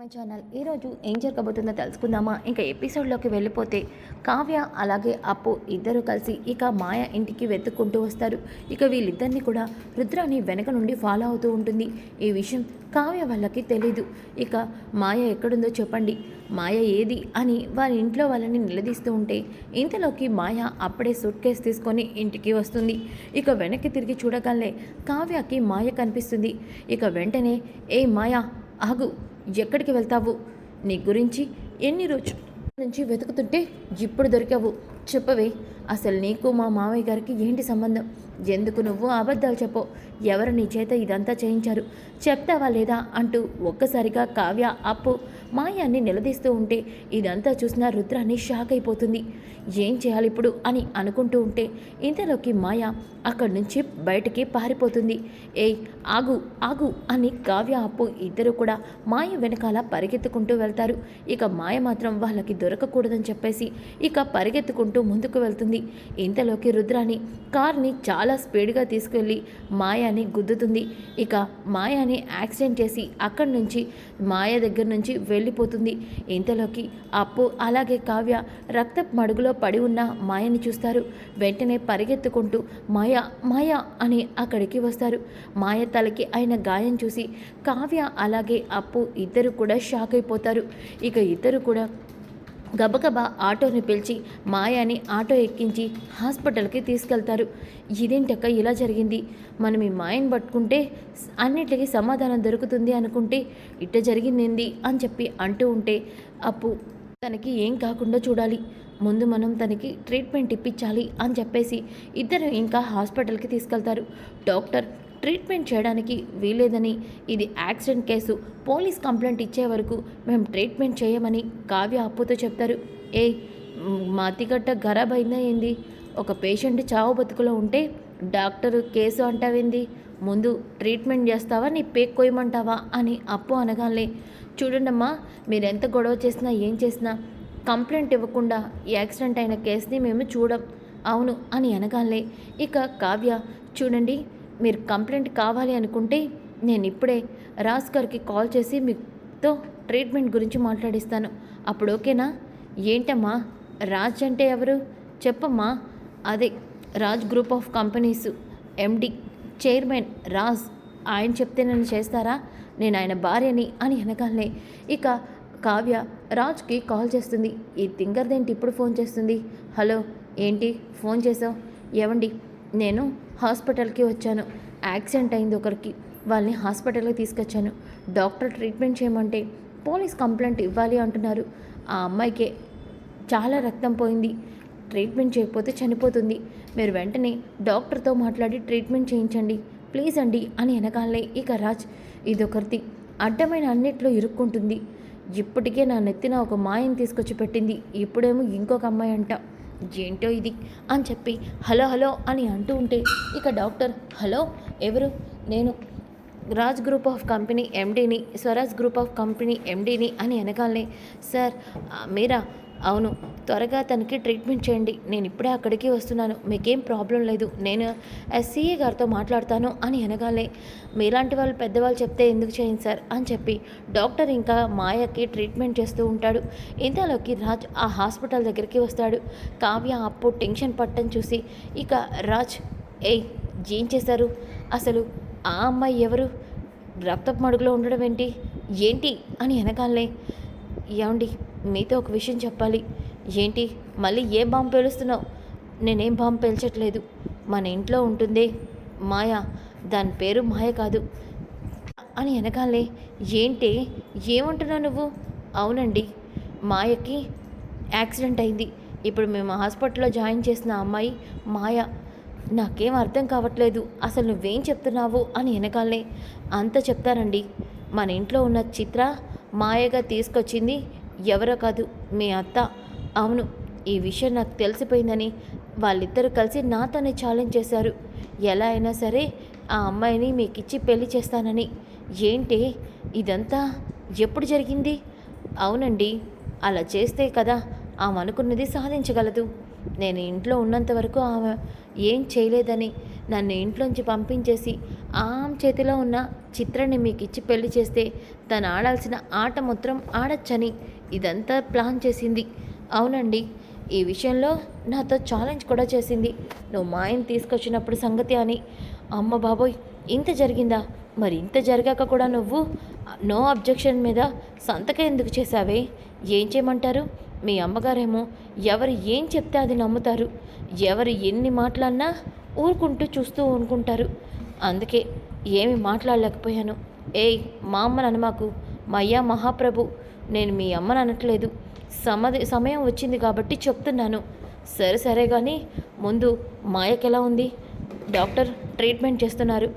My channel. ఈరోజు ఏం జరగబోతుందో తెలుసుకుందామా? ఇంకా ఎపిసోడ్లోకి వెళ్ళిపోతే కావ్య అలాగే అప్పు ఇద్దరు కలిసి ఇక మాయ ఇంటికి వెతుక్కుంటూ వస్తారు. ఇక వీళ్ళిద్దరిని కూడా రుద్రాని వెనక నుండి ఫాలో అవుతూ ఉంటుంది. ఈ విషయం కావ్య వాళ్ళకి తెలీదు. ఇక మాయ ఎక్కడుందో చెప్పండి. మాయ ఏది అని వారి ఇంట్లో వాళ్ళని నిలదీస్తూ ఉంటే ఇంతలోకి మాయ అప్పుడే సూట్ కేస్ తీసుకొని ఇంటికి వస్తుంది. ఇక వెనక్కి తిరిగి చూడగానే కావ్యకి మాయ కనిపిస్తుంది. ఇక వెంటనే ఏ మాయ ఆగు. ఎక్కడికి వెళ్తావు? నీ గురించి ఎన్ని రోజుల నుంచి వెతుకుతుంటే ఇప్పుడు దొరికావు. చెప్పవే అసలు నీకు మా మామయ్య గారికి ఏంటి సంబంధం? ఎందుకు నువ్వు అబద్ధాలు చెప్పో ఎవరు నీ చేత ఇదంతా చేయించారు? చెప్తావా లేదా? అంటూ ఒక్కసారిగా కావ్య అప్పు మాయాన్ని నిలదీస్తూ ఉంటే ఇదంతా చూసిన రుద్రాన్ని షాక్ అయిపోతుంది. ఏం చేయాలి ఇప్పుడు అని అనుకుంటూ ఉంటే ఇంతలోకి మాయ అక్కడి నుంచి బయటికి పారిపోతుంది. ఏయ్ ఆగు ఆగు అని కావ్య అప్పు ఇద్దరు కూడా మాయ వెనకాల పరిగెత్తుకుంటూ వెళ్తారు. ఇక మాయ మాత్రం వాళ్ళకి దొరకకూడదని చెప్పేసి ఇక పరిగెత్తుకుంటూ ముందుకు వెళ్తుంది. ఇంతలోకి రుద్రాని కార్ని చాలా స్పీడ్గా తీసుకెళ్ళి మాయాని గుద్దుతుంది. ఇక మాయాని యాక్సిడెంట్ చేసి అక్కడి నుంచి మాయ దగ్గర నుంచి వెళ్ళిపోతుంది. ఇంతలోకి అప్పు అలాగే కావ్య రక్త మడుగులో పడి ఉన్న మాయని చూస్తారు. వెంటనే పరిగెత్తుకుంటూ మాయ మాయ అని అక్కడికి వస్తారు. మాయ తలకి ఆయన గాయం చూసి కావ్య అలాగే అప్పు ఇద్దరు కూడా షాక్ అయిపోతారు. ఇక ఇద్దరు కూడా గబగబా ఆటోని పిలిచి మాయాని ఆటో ఎక్కించి హాస్పిటల్కి తీసుకెళ్తారు. ఇదేంటక్క ఇలా జరిగింది? మనం ఈ మాయని పట్టుకుంటే అన్నిటికీ సమాధానం దొరుకుతుంది అనుకుంటే ఇట్ట జరిగిందేంది అని చెప్పి అంటూ ఉంటే అప్పు తనకి ఏం కాకుండా చూడాలి. ముందు మనం తనకి ట్రీట్మెంట్ ఇప్పించాలి అని చెప్పేసి ఇద్దరు ఇంకా హాస్పిటల్కి తీసుకెళ్తారు. డాక్టర్ ట్రీట్మెంట్ చేయడానికి వీలేదని ఇది యాక్సిడెంట్ కేసు పోలీస్ కంప్లైంట్ ఇచ్చే వరకు మేము ట్రీట్మెంట్ చేయమని కావ్య అప్పుతో చెప్తారు. ఏ మాతిగట్ట ఖరాబ్ అయిందా ఏంది? ఒక పేషెంట్ చావు బతుకులో ఉంటే డాక్టర్ కేసు అంటావేంది? ముందు ట్రీట్మెంట్ చేస్తావా నీ పేక్ కొయ్యమంటావా? అని అప్పు అనగానే చూడండమ్మా మీరు ఎంత గొడవ చేసినా ఏం చేసినా కంప్లైంట్ ఇవ్వకుండా ఈ యాక్సిడెంట్ అయిన కేసుని మేము చూడం. అవును అని అనగానే ఇక కావ్య చూడండి మీరు కంప్లైంట్ కావాలి అనుకుంటే నేను ఇప్పుడే రాజ్ గారికి కాల్ చేసి మీతో ట్రీట్మెంట్ గురించి మాట్లాడిస్తాను. అప్పుడు ఓకేనా? ఏంటమ్మా? రాజ్ అంటే ఎవరు? చెప్పమ్మా. అదే Raj group of companies MD chairman Raj. ఆయన చెప్తే నన్ను చేస్తారా? నేను ఆయన భార్యని అని అనగానే ఇక కావ్య రాజ్కి కాల్ చేస్తుంది. ఈ తింగర్దేంటి ఇప్పుడు ఫోన్ చేస్తుంది? హలో ఏంటి? ఫోన్ చేసావు? ఏమండి నేను హాస్పిటల్కి వచ్చాను. యాక్సిడెంట్ అయింది ఒకరికి. వాళ్ళని హాస్పిటల్కి తీసుకొచ్చాను. డాక్టర్ ట్రీట్మెంట్ చేయమంటే పోలీస్ కంప్లైంట్ ఇవ్వాలి అంటున్నారు. ఆ అమ్మాయికే చాలా రక్తం పోయింది. ట్రీట్మెంట్ చేయకపోతే చనిపోతుంది. మీరు వెంటనే డాక్టర్తో మాట్లాడి ట్రీట్మెంట్ చేయించండి. ప్లీజ్ అండి అని వెనకాలే ఇక రాజ్ ఇదొకరిది. అడ్డమైన అన్నిట్లో ఇరుక్కుంటుంది. ఇప్పటికే నా నెత్తిన ఒక మాయని తీసుకొచ్చి పెట్టింది. ఇప్పుడేమో ఇంకొక అమ్మాయి అంట. ఏంటో ఇది? అని చెప్పి హలో హలో అని అంటూ ఉంటే ఇక డాక్టర్ హలో ఎవరు? నేను రాజ్ గ్రూప్ ఆఫ్ కంపెనీ ఎండీని స్వరాజ్ గ్రూప్ ఆఫ్ కంపెనీ ఎండీని అని అనగానే సార్ మీరా? అవును త్వరగా తనకి ట్రీట్మెంట్ చేయండి. నేను ఇప్పుడే అక్కడికి వస్తున్నాను. మీకేం ప్రాబ్లం లేదు. నేను ఎస్సీఏ గారితో మాట్లాడతాను అని అనగానే మీలాంటి వాళ్ళు పెద్దవాళ్ళు చెప్తే ఎందుకు చేయండి సార్? అని చెప్పి డాక్టర్ ఇంకా మాయకి ట్రీట్మెంట్ చేస్తూ ఉంటాడు. ఇంతలోకి రాజ్ ఆ హాస్పిటల్ దగ్గరికి వస్తాడు. కావ్య అప్పు టెన్షన్ పట్టని చూసి ఇక రాజ్ ఏయ్ ఏం చేశారు? అసలు ఆ అమ్మాయి ఎవరు? రక్తపు మడుగులో ఉండడం ఏంటి? ఏంటి? అని వెనకాలే ఏమండి మీతో ఒక విషయం చెప్పాలి. ఏంటి? మళ్ళీ ఏ బాంబు పేలుస్తున్నావు? నేనేం బాంబు పేల్చట్లేదు. మన ఇంట్లో ఉంటుందే మాయ. దాని పేరు మాయ కాదు. అని వెనకాలే ఏంటి? ఏమంటున్నావు నువ్వు? అవునండి. మాయకి యాక్సిడెంట్ అయింది. ఇప్పుడు మేము హాస్పిటల్లో జాయిన్ చేసిన అమ్మాయి మాయ. నాకేం అర్థం కావట్లేదు. అసలు నువ్వేం చెప్తున్నావు? అని వెనకాలే అంత చెప్తానండి. మన ఇంట్లో ఉన్న చిత్ర మాయగా తీసుకొచ్చింది ఎవరో కాదు మీ అత్త. అవును ఈ విషయం నాకు తెలిసిపోయిందని వాళ్ళిద్దరూ కలిసి నాతోనే ఛాలెంజ్ చేశారు. ఎలా అయినా సరే ఆ అమ్మాయిని మీకు ఇచ్చి పెళ్ళి చేస్తానని. ఏంటి? ఇదంతా ఎప్పుడు జరిగింది? అవునండి అలా చేస్తే కదా ఆమె అనుకున్నది సాధించగలదు. నేను ఇంట్లో ఉన్నంత వరకు ఆమె ఏం చేయలేదని నన్ను ఇంట్లోంచి పంపించేసి ఆమె చేతిలో ఉన్న చిత్రాన్ని మీకు ఇచ్చి పెళ్ళి చేస్తే తను ఆడాల్సిన ఆట మొత్తం ఆడచ్చని ఇదంతా ప్లాన్ చేసింది. అవునండి ఈ విషయంలో నాతో ఛాలెంజ్ కూడా చేసింది. నువ్వు మా ఆయన తీసుకొచ్చినప్పుడు సంగతి అని. అమ్మ బాబోయ్ ఇంత జరిగిందా? మరి ఇంత జరిగాక కూడా నువ్వు నో అబ్జెక్షన్ మీద సంతకం ఎందుకు చేశావే? ఏం చేయమంటారు? మీ అమ్మగారేమో ఎవరు ఏం చెప్తే అది నమ్ముతారు. ఎవరు ఎన్ని మాట్లాడినా ఊరుకుంటూ చూస్తూ ఊరుకుంటారు. అందుకే ఏమి మాట్లాడలేకపోయాను. ఏయ్ మా అమ్మని మాకు మయ్యా మహాప్రభు నేను మీ అమ్మని అనట్లేదు. సమది సమయం వచ్చింది కాబట్టి చెప్తున్నాను. సరే సరే కానీ ముందు మాయకి ఎలా ఉంది? డాక్టర్ ట్రీట్మెంట్ చేస్తున్నారు.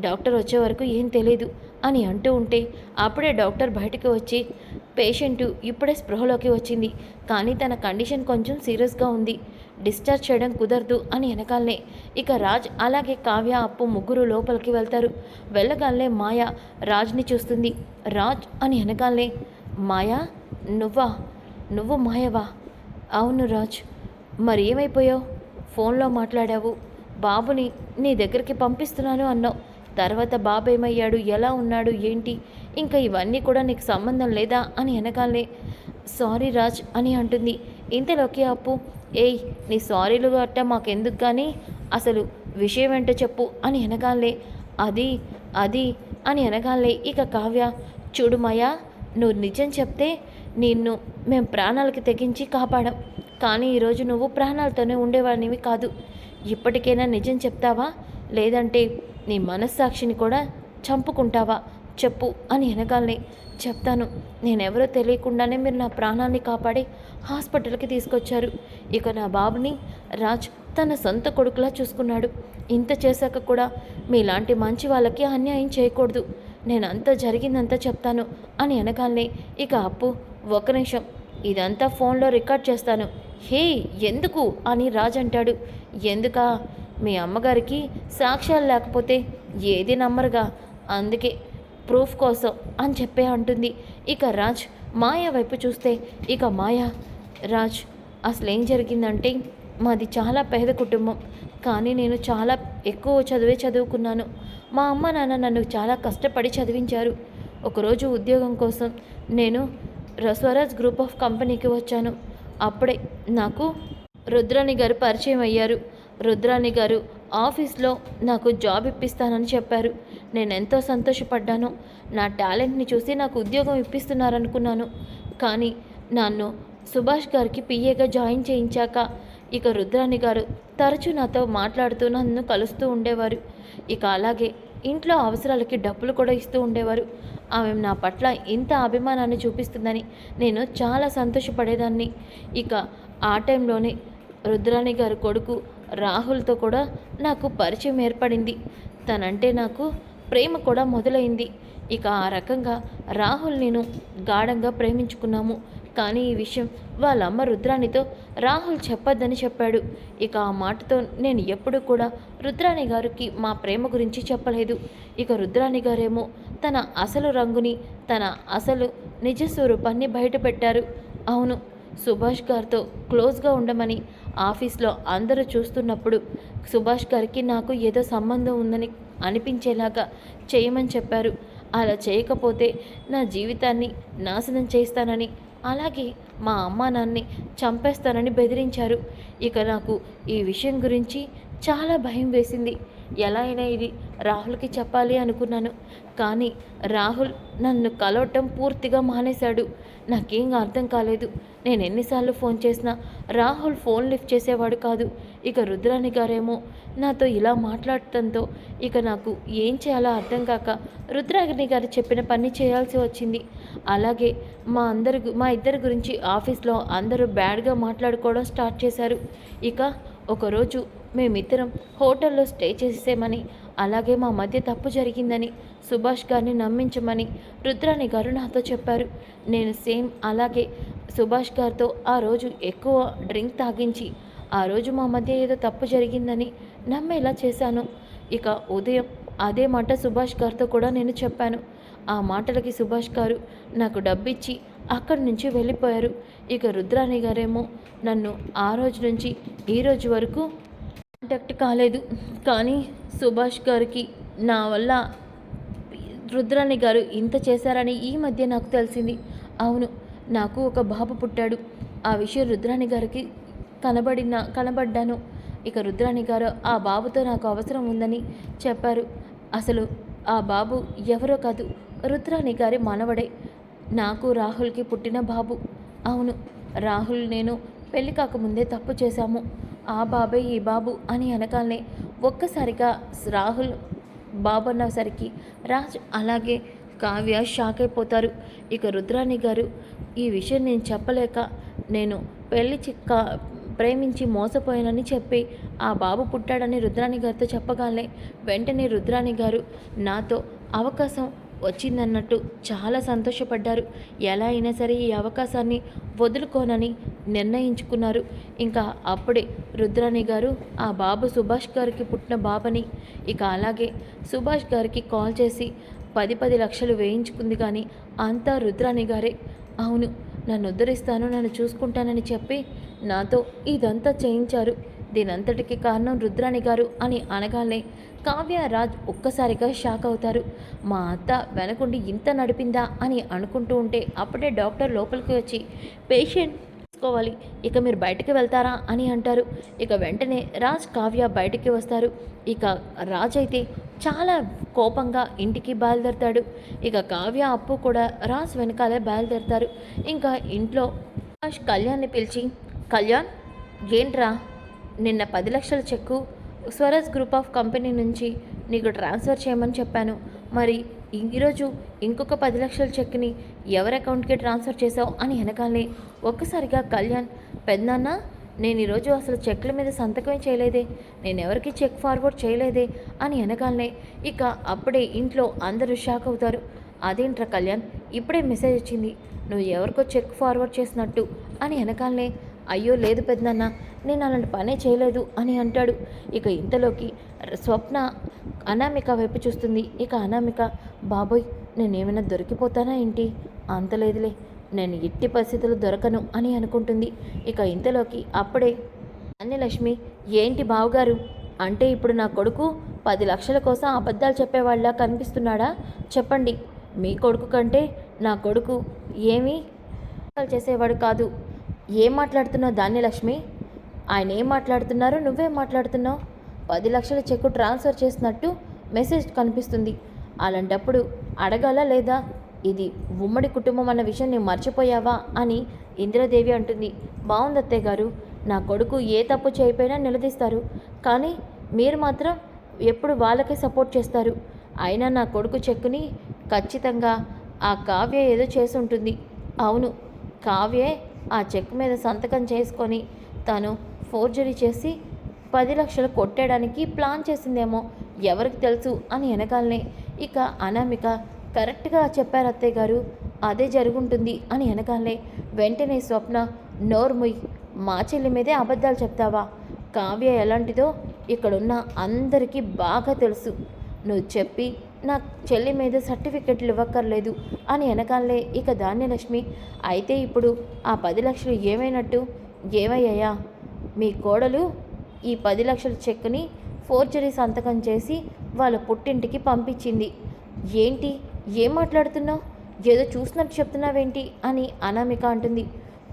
డాక్టర్ వచ్చే వరకు ఏం తెలియదు అని అంటూ ఉంటే అప్పుడే డాక్టర్ బయటకు వచ్చి పేషెంట్ ఇప్పుడే స్పృహలోకి వచ్చింది కానీ తన కండిషన్ కొంచెం సీరియస్గా ఉంది. డిశ్చార్జ్ చేయడం కుదరదు అని వెనకాలనే. ఇక రాజ్ అలాగే కావ్య అప్పు ముగ్గురు లోపలికి వెళ్తారు. వెళ్ళగానే మాయ రాజ్ని చూస్తుంది. రాజ్ అని వెనకాలనే. మాయా? నువ్వా? నువ్వు మాయవా? అవును రాజ్. మరి ఏమైపోయావు? ఫోన్లో మాట్లాడావు. బాబుని నీ దగ్గరికి పంపిస్తున్నాను అన్నావు. తర్వాత బాబు ఏమయ్యాడు? ఎలా ఉన్నాడు? ఏంటి? ఇంకా ఇవన్నీ కూడా నీకు సంబంధం లేదా? అని వెనకాలే సారీ రాజ్ అని అంటుంది. ఇంతలోకి అప్పు ఏయ్ నీ సారీలు గట్ట మాకెందుకు కానీ అసలు విషయం ఏంటో చెప్పు అని అనగాలే అది అది అని అనగాలే ఇక కావ్య చూడు మాయా నువ్వు నిజం చెప్తే నిన్ను మేము ప్రాణాలకి తెగించి కాపాడాం. కానీ ఈరోజు నువ్వు ప్రాణాలతోనే ఉండేవాడినివి కాదు. ఇప్పటికైనా నిజం చెప్తావా? లేదంటే నీ మనస్సాక్షిని కూడా చంపుకుంటావా? చెప్పు అని వెనకాలనే చెప్తాను. నేనెవరో తెలియకుండానే మీరు నా ప్రాణాన్ని కాపాడి హాస్పిటల్కి తీసుకొచ్చారు. ఇక నా బాబుని రాజ్ తన సొంత కొడుకులా చూసుకున్నాడు. ఇంత చేశాక కూడా మీలాంటి మంచి వాళ్ళకి అన్యాయం చేయకూడదు. నేనంతా జరిగిందంతా చెప్తాను అని వెనకాలనే ఇక అప్పు ఒక నిమిషం. ఇదంతా ఫోన్లో రికార్డ్ చేస్తాను. హే ఎందుకు? అని రాజ్ అంటాడు. ఎందుకా? మీ అమ్మగారికి సాక్ష్యాలు లేకపోతే ఏది నమ్మరుగా? అందుకే ప్రూఫ్ కోసం అని చెప్పే అంటుంది. ఇక రాజ్ మాయ వైపు చూస్తే ఇక మాయ? రాజ్ అసలు ఏం జరిగిందంటే మాది చాలా పేద కుటుంబం. కానీ నేను చాలా ఎక్కువ చదివే చదువుకున్నాను. మా అమ్మ నాన్న నన్ను చాలా కష్టపడి చదివించారు. ఒకరోజు ఉద్యోగం కోసం నేను స్వరాజ్ గ్రూప్ ఆఫ్ కంపెనీకి వచ్చాను. అప్పుడే నాకు రుద్రాణి గారు పరిచయం అయ్యారు. రుద్రాణి గారు ఆఫీస్లో నాకు జాబ్ ఇప్పిస్తానని చెప్పారు. నేను ఎంతో సంతోషపడ్డాను. నా టాలెంట్ని చూసి నాకు ఉద్యోగం ఇప్పిస్తున్నారనుకున్నాను. కానీ నన్ను సుభాష్ గారికి పిఏగా జాయిన్ చేయించాక ఇక రుద్రాణి గారు తరచూ నాతో మాట్లాడుతూ నన్ను కలుస్తూ ఉండేవారు. ఇక అలాగే ఇంట్లో అవసరాలకి డబ్బులు కూడా ఇస్తూ ఉండేవారు. ఆమె నా పట్ల ఇంత అభిమానాన్ని చూపిస్తుందని నేను చాలా సంతోషపడేదాన్ని. ఇక ఆ టైంలోనే రుద్రాణి గారి కొడుకు రాహుల్తో కూడా నాకు పరిచయం ఏర్పడింది. తనంటే నాకు ప్రేమ కూడా మొదలైంది. ఇక ఆ రకంగా రాహుల్ నేను గాఢంగా ప్రేమించుకున్నాము. కానీ ఈ విషయం వాళ్ళ అమ్మ రుద్రాణితో రాహుల్ చెప్పొద్దని చెప్పాడు. ఇక ఆ మాటతో నేను ఎప్పుడూ కూడా రుద్రాణి గారికి మా ప్రేమ గురించి చెప్పలేదు. ఇక రుద్రాణి గారేమో తన అసలు రంగుని తన అసలు నిజ స్వరూపాన్ని బయటపెట్టారు. అవును సుభాష్ గారితో క్లోజ్గా ఉండమని ఆఫీస్లో అందరూ చూస్తున్నప్పుడు సుభాష్ గారికి నాకు ఏదో సంబంధం ఉందని అనిపించేలాగా చేయమని చెప్పారు. అలా చేయకపోతే నా జీవితాన్ని నాశనం చేస్తానని అలాగే మా అమ్మ నాన్ని చంపేస్తానని బెదిరించారు. ఇక నాకు ఈ విషయం గురించి చాలా భయం వేసింది. ఎలా అయినా ఇది రాహుల్కి చెప్పాలి అనుకున్నాను. కానీ రాహుల్ నన్ను కలవటం పూర్తిగా మానేశాడు. నాకేం అర్థం కాలేదు. నేను ఎన్నిసార్లు ఫోన్ చేసినా రాహుల్ ఫోన్ లిఫ్ట్ చేసేవాడు కాదు. ఇక రుద్రాణి గారేమో నాతో ఇలా మాట్లాడటంతో ఇక నాకు ఏం చేయాలో అర్థం కాక రుద్రాణి గారు చెప్పిన పని చేయాల్సి వచ్చింది. అలాగే మా అందరి మా ఇద్దరి గురించి ఆఫీస్లో అందరూ బ్యాడ్గా మాట్లాడుకోవడం స్టార్ట్ చేశారు. ఇక ఒకరోజు మేమిద్దరం హోటల్లో స్టే చేసేమని అలాగే మా మధ్య తప్పు జరిగిందని సుభాష్ గారిని నమ్మించమని రుద్రాణి గారు నాతో చెప్పారు. నేను సేమ్ అలాగే సుభాష్ గారితో ఆ రోజు ఎక్కువ డ్రింక్ తాగించి ఆ రోజు మా మధ్య ఏదో తప్పు జరిగిందని నమ్మేలా చేశాను. ఇక ఉదయం అదే మాట సుభాష్ గారితో కూడా నేను చెప్పాను. ఆ మాటలకి సుభాష్ గారు నాకు డబ్బిచ్చి అక్కడి నుంచి వెళ్ళిపోయారు. ఇక రుద్రాణి గారేమో నన్ను ఆ రోజు నుంచి ఈ రోజు వరకు కాంటాక్ట్ కాలేదు. కానీ సుభాష్ గారికి నా వల్ల రుద్రాణి గారు ఇంత చేశారని ఈ మధ్య నాకు తెలిసింది. అవును నాకు ఒక బాబు పుట్టాడు. ఆ విషయం రుద్రాణి గారికి కనబడిన కనబడ్డాను. ఇక రుద్రాణి గారు ఆ బాబుతో నాకు అవసరం ఉందని చెప్పారు. అసలు ఆ బాబు ఎవరో కాదు. రుద్రాణి గారి మనవడే. నాకు రాహుల్కి పుట్టిన బాబు. అవును రాహుల్ నేను పెళ్ళి కాకముందే తప్పు చేశాము. ఆ బాబే ఈ బాబు అని అనగానే ఒక్కసారిగా రాహుల్ బాబు అన్నసరికి రాజ్ అలాగే కావ్య షాక్ అయిపోతారు. ఇక రుద్రాణి గారు ఈ విషయం నేను చెప్పలేక నేను పెళ్ళి చిక్క ప్రేమించి మోసపోయానని చెప్పి ఆ బాబు పుట్టాడని రుద్రాణి గారితో చెప్పగానే వెంటనే రుద్రాణి గారు నాతో అవకాశం వచ్చిందన్నట్టు చాలా సంతోషపడ్డారు. ఎలా అయినా సరే ఈ అవకాశాన్ని వదులుకోనని నిర్ణయించుకున్నారు. ఇంకా అప్పుడే రుద్రాణి గారు ఆ బాబు సుభాష్ గారికి పుట్టిన బాబని ఇక అలాగే సుభాష్ గారికి కాల్ చేసి పది పది లక్షలు వేయించుకుంది కానీ అంతా రుద్రాణి గారే. అవును నన్ను ఉద్ధరిస్తాను నన్ను చూసుకుంటానని చెప్పి నాతో ఇదంతా చేయించారు. దీనంతటికి కారణం రుద్రాణి గారు అని అనగానే కావ్య రాజ్ ఒక్కసారిగా షాక్ అవుతారు. మా అత్త వెనకుండి ఇంత నడిపిందా అని అనుకుంటూ ఉంటే అప్పుడే డాక్టర్ లోపలికి వచ్చి పేషెంట్ తీసుకోవాలి ఇక మీరు బయటికి వెళ్తారా అని అంటారు. ఇక వెంటనే రాజ్ కావ్య బయటికి వస్తారు. ఇక రాజ్ అయితే చాలా కోపంగా ఇంటికి బయలుదేరతాడు. ఇక కావ్య అప్పు కూడా రాజ్ వెనకాలే బయలుదేరతారు. ఇంకా ఇంట్లో రాజ్ కళ్యాణ్ని పిలిచి కళ్యాణ్ ఏంట్రా? నిన్న పది లక్షల cheque Swaraj group of company నుంచి నీకు ట్రాన్స్ఫర్ చేయమని చెప్పాను. మరి ఈరోజు ఇంకొక పది లక్షల చెక్ని ఎవరి అకౌంట్కి ట్రాన్స్ఫర్ చేశావు అని వెనకాలనే ఒక్కసారిగా కళ్యాణ్ పెద్దన్న నేను ఈరోజు అసలు చెక్ల మీద సంతకమే చేయలేదే నేను ఎవరికి చెక్ ఫార్వర్డ్ చేయలేదే అని వెనకాలనే ఇక అప్పుడే ఇంట్లో అందరూ షాక్ అవుతారు. అదేంట్రా కళ్యాణ్ ఇప్పుడే మెసేజ్ వచ్చింది నువ్వు ఎవరికో చెక్ ఫార్వర్డ్ చేసినట్టు అని వెనకాలనే అయ్యో లేదు పెద్దన్న నేను అలాంటి పనే చేయలేదు అని అంటాడు. ఇక ఇంతలోకి స్వప్న అనామిక వైపు చూస్తుంది. ఇక అనామిక బాబోయ్ నేనేమైనా దొరికిపోతానా ఏంటి? అంత లేదులే. నేను ఎట్టి పరిస్థితులు దొరకను అని అనుకుంటుంది. ఇక ఇంతలోకి అప్పుడే అన్యలక్ష్మి ఏంటి బావగారు? అంటే ఇప్పుడు నా కొడుకు పది లక్షల కోసం అబద్ధాలు చెప్పేవాళ్ళ కనిపిస్తున్నాడా? చెప్పండి. మీ కొడుకు కంటే నా కొడుకు ఏమీ చేసేవాడు కాదు. ఏం మాట్లాడుతున్నావు ధాన్యలక్ష్మి? ఆయన ఏం మాట్లాడుతున్నారు? నువ్వేం మాట్లాడుతున్నావు? పది లక్షల చెక్కు ట్రాన్స్ఫర్ చేసినట్టు మెసేజ్ కనిపిస్తుంది. అలాంటప్పుడు అడగాలా లేదా? ఇది ఉమ్మడి కుటుంబం అన్న విషయం నేను మర్చిపోయావా అని ఇందిరాదేవి అంటుంది. బాగుంది అత్తయ్య గారు నా కొడుకు ఏ తప్పు చేయకపోయినా నిలదీస్తారు. కానీ మీరు మాత్రం ఎప్పుడు వాళ్ళకే సపోర్ట్ చేస్తారు. అయినా నా కొడుకు చెక్కుని ఖచ్చితంగా ఆ కావ్య ఏదో చేసి ఉంటుంది అవును కావ్యే ఆ చెక్ మీద సంతకం చేసుకొని తను ఫోర్జరీ చేసి పది లక్షలు కొట్టేయడానికి ప్లాన్ చేసిందేమో ఎవరికి తెలుసు అని వెనకాలనే. ఇక అనామిక కరెక్ట్గా చెప్పారు అత్తయ్య గారు. అదే జరుగుంటుంది అని వెనకాలనే. వెంటనే స్వప్న నోర్ముయ్ మా చెల్లి మీదే అబద్ధాలు చెప్తావా? కావ్య ఎలాంటిదో ఇక్కడున్న అందరికీ బాగా తెలుసు. నువ్వు చెప్పి నా చెల్లి మీద సర్టిఫికెట్లు ఇవ్వక్కర్లేదు అని వెనకాలే ఇక ధాన్యలక్ష్మి అయితే ఇప్పుడు ఆ పది లక్షలు ఏమైనట్టు? ఏమయ్యాయా? మీ కోడలు ఈ పది లక్షల చెక్ని ఫోర్జరీ సంతకం చేసి వాళ్ళ పుట్టింటికి పంపించింది. ఏంటి? ఏం మాట్లాడుతున్నావు? ఏదో చూసినట్టు చెప్తున్నావేంటి? అని అనామిక అంటుంది.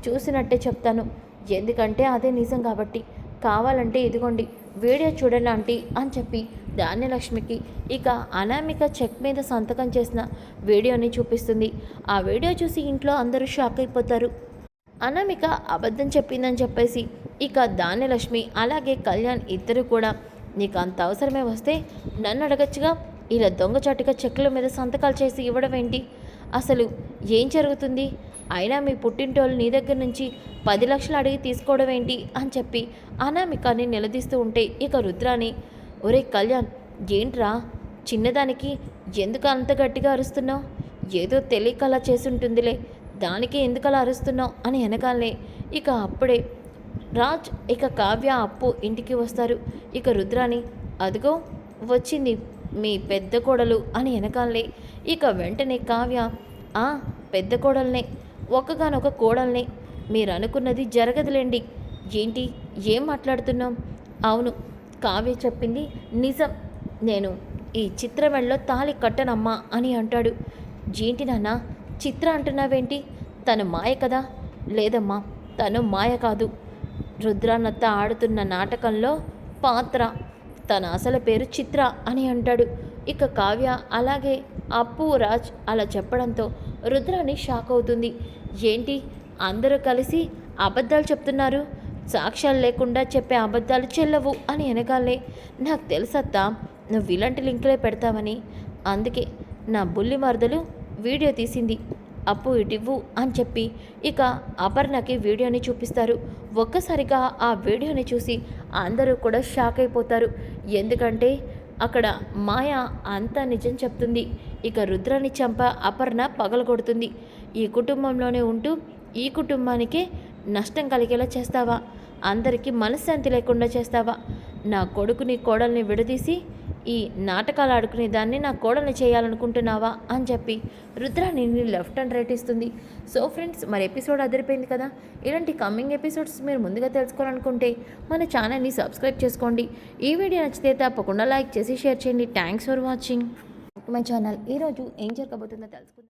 చూసినట్టే చెప్తాను. ఎందుకంటే అదే నిజం కాబట్టి. కావాలంటే ఇదిగోండి వీడియో చూడండి ఆంటీ అని చెప్పి ధాన్యలక్ష్మికి ఇక అనామిక చెక్ మీద సంతకం చేసిన వీడియోని చూపిస్తుంది. ఆ వీడియో చూసి ఇంట్లో అందరూ షాక్ అయిపోతారు. అనామిక అబద్ధం చెప్పిందని చెప్పేసి ఇక ధాన్యలక్ష్మి అలాగే కళ్యాణ్ ఇద్దరు కూడా నీకు అంత అవసరమే వస్తే నన్ను అడగచ్చుగా? ఇలా దొంగచాటుగా చెక్కుల మీద సంతకాలు చేసి ఇవ్వడం ఏంటి? అసలు ఏం జరుగుతుంది? అయినా మీ పుట్టింటోళ్ళు నీ దగ్గర నుంచి పది లక్షలు అడిగి తీసుకోవడం ఏంటి? అని చెప్పి అనామికాని నిలదీస్తూ ఉంటే ఇక రుద్రాని ఒరే కళ్యాణ్ ఏంట్రా? చిన్నదానికి ఎందుకు అంత గట్టిగా అరుస్తున్నావు? ఏదో తెలియక అలా చేసుంటుందిలే. దానికి ఎందుకు అలా అరుస్తున్నావు? అని వెనకాలనే ఇక అప్పుడే రాజ్ ఇక కావ్య అప్పు ఇంటికి వస్తారు. ఇక రుద్రాని అదిగో వచ్చింది మీ పెద్ద కోడలు అని వెనకాలే ఇక వెంటనే కావ్య ఆ పెద్ద కోడల్నే ఒక్కగానొక కోడల్నే మీరు అనుకున్నది జరగదులేండి. ఏంటి? ఏం మాట్లాడుతున్నాం అవును కావ్య చెప్పింది నిజం. నేను ఈ చిత్రమెళ్ళలో తాళి కట్టనమ్మా అని అంటాడు. ఏంటి నాన్న? చిత్ర అంటున్నావేంటి? తను మాయ కదా? లేదమ్మా తను మాయ కాదు. రుద్రానత్త ఆడుతున్న నాటకంలో పాత్ర. తన అసలు పేరు చిత్ర అని అంటాడు. ఇక కావ్య అలాగే అప్పు రాజ్ అలా చెప్పడంతో రుద్రాని షాక్ అవుతుంది. ఏంటి? అందరూ కలిసి అబద్ధాలు చెప్తున్నారు. సాక్ష్యాలు లేకుండా చెప్పే అబద్ధాలు చెల్లవు అని వెనకాలే నాకు తెలుసత్తా నువ్వు ఇలాంటి లింకులే పెడతావని. అందుకే నా బుల్లి మరదలు వీడియో తీసింది. అప్పు ఇటివ్వు అని చెప్పి ఇక అపర్ణకి వీడియోని చూపిస్తారు. ఒక్కసారిగా ఆ వీడియోని చూసి అందరూ కూడా షాక్ అయిపోతారు. ఎందుకంటే అక్కడ మాయ అంతా నిజం చెప్తుంది. ఇక రుద్రాన్ని చంప అపర్ణ పగలగొడుతుంది. ఈ కుటుంబంలోనే ఉంటూ ఈ కుటుంబానికే నష్టం కలిగేలా చేస్తావా? అందరికీ మనశ్శాంతి లేకుండా చేస్తావా? నా కొడుకుని కోడల్ని విడదీసి ఈ నాటకాలు ఆడుకునే దాన్ని నా కోడల్ని చేయాలనుకుంటున్నావా అని చెప్పి రుద్రాని లెఫ్ట్ అండ్ రైట్ ఇస్తుంది. సో ఫ్రెండ్స్ మరి ఎపిసోడ్ అదిరిపోయింది కదా? ఇలాంటి కమ్మింగ్ ఎపిసోడ్స్ మీరు ముందుగా తెలుసుకోవాలనుకుంటే మన ఛానల్ని సబ్స్క్రైబ్ చేసుకోండి. ఈ వీడియో నచ్చితే తప్పకుండా లైక్ చేసి షేర్ చేయండి. Thanks for watching my channel ఈరోజు ఏం జరగబోతుందో తెలుసుకుందాం.